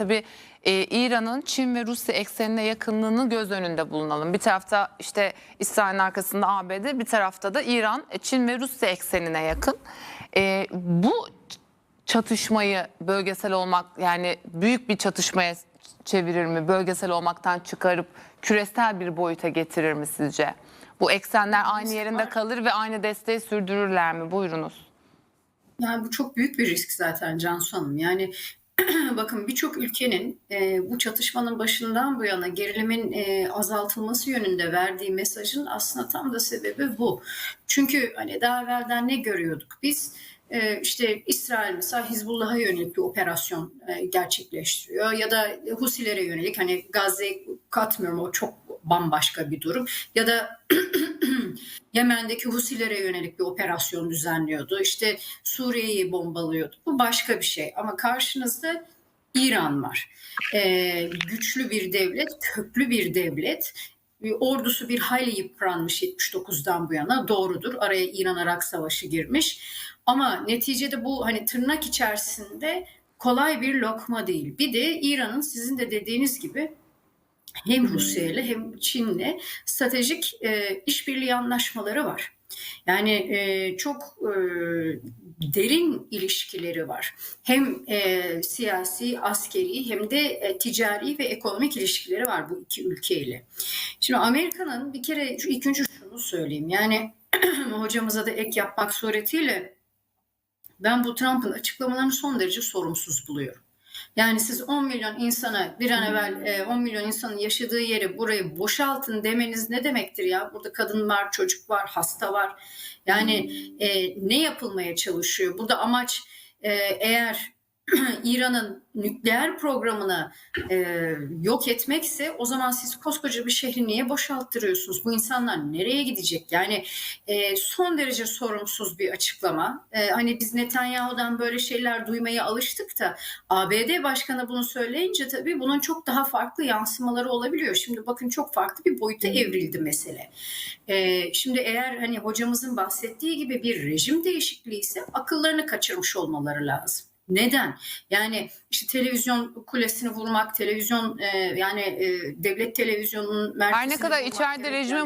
Tabii e, İran'ın Çin ve Rusya eksenine yakınlığını göz önünde bulunalım. Bir tarafta işte İsrail'in arkasında ABD, bir tarafta da İran, e, Çin ve Rusya eksenine yakın. E, bu çatışmayı bölgesel olmak yani büyük bir çatışmaya çevirir mi? Bölgesel olmaktan çıkarıp küresel bir boyuta getirir mi sizce? Bu eksenler aynı yerinde kalır ve aynı desteği sürdürürler mi? Buyurunuz. Yani bu çok büyük bir risk zaten Cansu Hanım. Yani bakın birçok ülkenin e, bu çatışmanın başından bu yana gerilimin e, azaltılması yönünde verdiği mesajın aslında tam da sebebi bu. Çünkü hani daha evvelden ne görüyorduk biz? E, işte İsrail mesela Hizbullah'a yönelik bir operasyon e, gerçekleştiriyor ya da Husilere yönelik hani Gazze'yi katmıyorum o çok bambaşka bir durum ya da Yemen'deki Husilere yönelik bir operasyon düzenliyordu. İşte Suriye'yi bombalıyordu. Bu başka bir şey. Ama karşınızda İran var. Ee, güçlü bir devlet, köklü bir devlet. Bir Ordusu bir hayli yıpranmış 79'dan bu yana doğrudur. Araya İran-Irak savaşı girmiş. Ama neticede bu hani tırnak içerisinde kolay bir lokma değil. Bir de İran'ın sizin de dediğiniz gibi hem Rusya ile hem Çin'le stratejik e, işbirliği anlaşmaları var. Yani e, çok e, derin ilişkileri var. Hem e, siyasi, askeri hem de e, ticari ve ekonomik ilişkileri var bu iki ülkeyle. Şimdi Amerika'nın bir kere ilk önce şunu söyleyeyim. Yani hocamıza da ek yapmak suretiyle ben bu Trump'ın açıklamalarını son derece sorumsuz buluyorum. Yani siz 10 milyon insana bir an evvel e, 10 milyon insanın yaşadığı yeri burayı boşaltın demeniz ne demektir ya? Burada kadın var, çocuk var, hasta var. Yani e, ne yapılmaya çalışıyor? Burada amaç e, eğer İran'ın nükleer programını e, yok etmekse o zaman siz koskoca bir şehri niye boşalttırıyorsunuz? Bu insanlar nereye gidecek? Yani e, son derece sorumsuz bir açıklama. E, hani biz Netanyahu'dan böyle şeyler duymaya alıştık da ABD Başkanı bunu söyleyince tabii bunun çok daha farklı yansımaları olabiliyor. Şimdi bakın çok farklı bir boyuta evrildi mesele. E, şimdi eğer hani hocamızın bahsettiği gibi bir rejim değişikliği ise akıllarını kaçırmış olmaları lazım. Neden? Yani işte televizyon kulesini vurmak, televizyon e, yani e, devlet televizyonunun Her ne merkezini kadar vurmak içeride gereken- rejime